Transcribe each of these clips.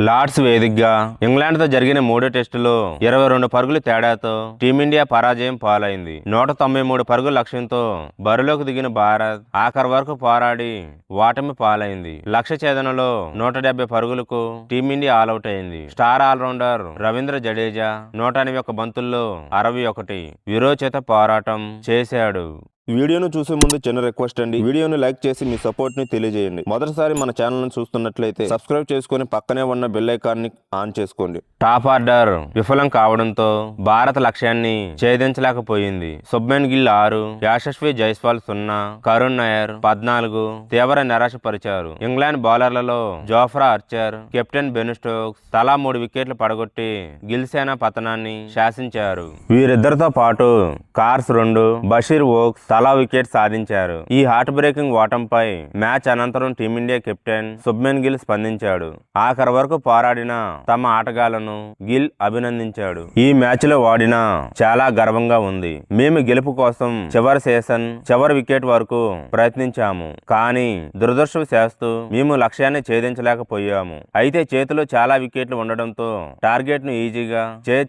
Lord's వేదికగా ఇంగ్లాండ్తో జరిగిన మూడో టెస్టులో ఇరవై రెండు పరుగుల తేడాతో టీమిండియా పరాజయం పాలైంది. నూట తొంభై మూడు పరుగుల లక్ష్యంతో బరిలోకి దిగిన భారత్ ఆఖరి వరకు పోరాడి ఓటమి పాలైంది. లక్ష్య ఛేదనలో నూట డెబ్బై పరుగులకు టీమిండియా ఆల్అౌట్ అయింది. స్టార్ ఆల్రౌండర్ రవీంద్ర జడేజా నూట ఎనభై ఒక్క బంతుల్లో అరవై ఒకటి విరోచిత పోరాటం చేశాడు. వీడియోను చూసే ముందు చిన్న రిక్వెస్ట్ అండి. వీడియోను లైక్ చేసి మీ సపోర్ట్ని తెలియజేయండి. మొదటిసారి మన ఛానల్ని చూస్తున్నట్లయితే సబ్స్క్రైబ్ చేసుకుని పక్కనే ఉన్న బెల్ని ఆన్ చేసుకోండి. టాప్ ఆర్డర్ విఫలం కావడంతో భారత లక్ష్యాన్ని ఛేదించలేకపోయింది. సుబ్మెన్ గిల్ ఆరు యశస్వి జైస్వాల్ సున్నా కరుణ్ నాయర్ పద్నాలుగు తీవ్ర నిరాశపరిచారు. ఇంగ్లాండ్ బౌలర్లలో Jofra Archer captain Ben Stokes తలా మూడు వికెట్లు పడగొట్టి గిల్ సేన పతనాన్ని శాసించారు. వీరిద్దరితో పాటు కార్స్ రెండు బషీర్ ఓక్స్ తలా వికెట్ సాధించారు. ఈ హార్ట్ బ్రేకింగ్ ఓటంపై మ్యాచ్ అనంతరం team India captain Shubman Gill స్పందించాడు. ఆఖరి వరకు పోరాడిన తమ ఆటగాళ్ళను గిల్ అభినందించాడు. ఈ మ్యాచ్లో వాడిన చాలా గర్వంగా ఉంది. మేము గెలుపు కోసం చివరి సెషన్ చివరి వికెట్ వరకు ప్రయత్నించాము. కానీ దురదృష్టవశాస్తు మేము లక్ష్యాన్ని ఛేదించలేకపోయాము. అయితే చేతిలో చాలా వికెట్లు ఉండడంతో టార్గెట్ను ఈజీగా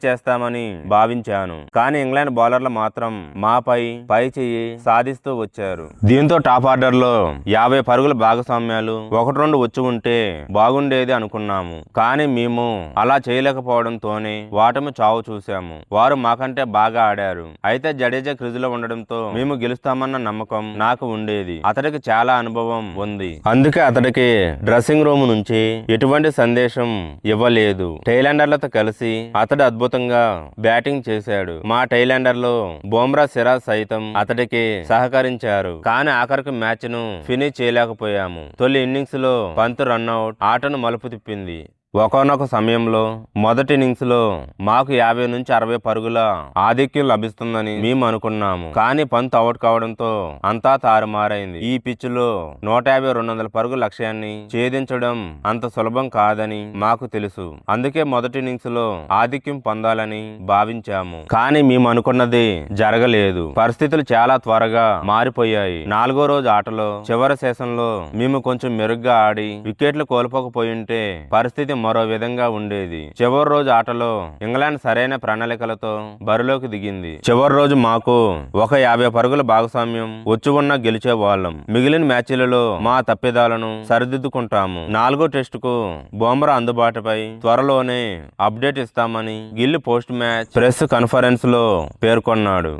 చేస్తామని భావించాను. కానీ ఇంగ్లాండ్ బౌలర్లు మాత్రం మాపై పై చెయ్యి సాధిస్తూ వచ్చారు. దీంతో టాప్ ఆర్డర్లో యాభై పరుగుల భాగస్వామ్యాలు ఒకటి రెండు వచ్చి ఉంటే బాగుండేది అనుకున్నాము. కానీ మేము అలా చేయలేకపోవడంతోనే ఓటమి చావు చూశాము. వారు మాకంటే బాగా ఆడారు. అయితే జడేజా క్రిజులో ఉండడంతో మేము గెలుస్తామన్న నమ్మకం నాకు ఉండేది. అతడికి చాలా అనుభవం ఉంది. అందుకే అతడికి డ్రెస్సింగ్ రూమ్ నుంచి ఎటువంటి సందేశం ఇవ్వలేదు. టైలాండర్లతో కలిసి అతడు అద్భుతంగా బ్యాటింగ్ చేశాడు. మా టైలాండర్లో బోమ్రా సిరాజ్ సైతం అతడికి సహకరించారు. కానీ ఆఖరికి మ్యాచ్ను ఫినిష్ చేయలేకపోయాము. తొలి ఇన్నింగ్స్లో పంత్ రన్అట్ ఆటను మలుపు తిప్పింది. ఒకనొక సమయంలో మొదటి ఇన్నింగ్స్లో మాకు యాభై నుంచి అరవై పరుగుల ఆధిక్యం లభిస్తుందని మేము అనుకున్నాము. కానీ పంత్ అవుట్ కావడంతో అంతా తారుమారైంది. ఈ పిచ్లో నూట యాభై రెండు వందల పరుగుల లక్ష్యాన్ని ఛేదించడం అంత సులభం కాదని మాకు తెలుసు. అందుకే మొదటి ఇన్నింగ్స్లో ఆధిక్యం పొందాలని భావించాము. కానీ మేము అనుకున్నది జరగలేదు. పరిస్థితులు చాలా త్వరగా మారిపోయాయి. నాలుగో రోజు ఆటలో చివరి సెషన్లో మేము కొంచెం మెరుగ్గా ఆడి వికెట్లు కోల్పోకపోయింటే పరిస్థితి మరో విధంగా ఉండేది. చివరి రోజు ఆటలో ఇంగ్లాండ్ సరైన ప్రణాళికలతో బరిలోకి దిగింది. చివరి రోజు మాకు ఒక యాభై పరుగుల భాగస్వామ్యం వచ్చి ఉన్న గెలిచే వాళ్ళం. మిగిలిన మ్యాచ్లలో మా తప్పిదాలను సరిదిద్దుకుంటాము. నాలుగో టెస్టుకు బొమ్రా అందుబాటుపై త్వరలోనే అప్డేట్ ఇస్తామని గిల్ పోస్ట్ మ్యాచ్ ప్రెస్ కాన్ఫరెన్స్లో పేర్కొన్నాడు.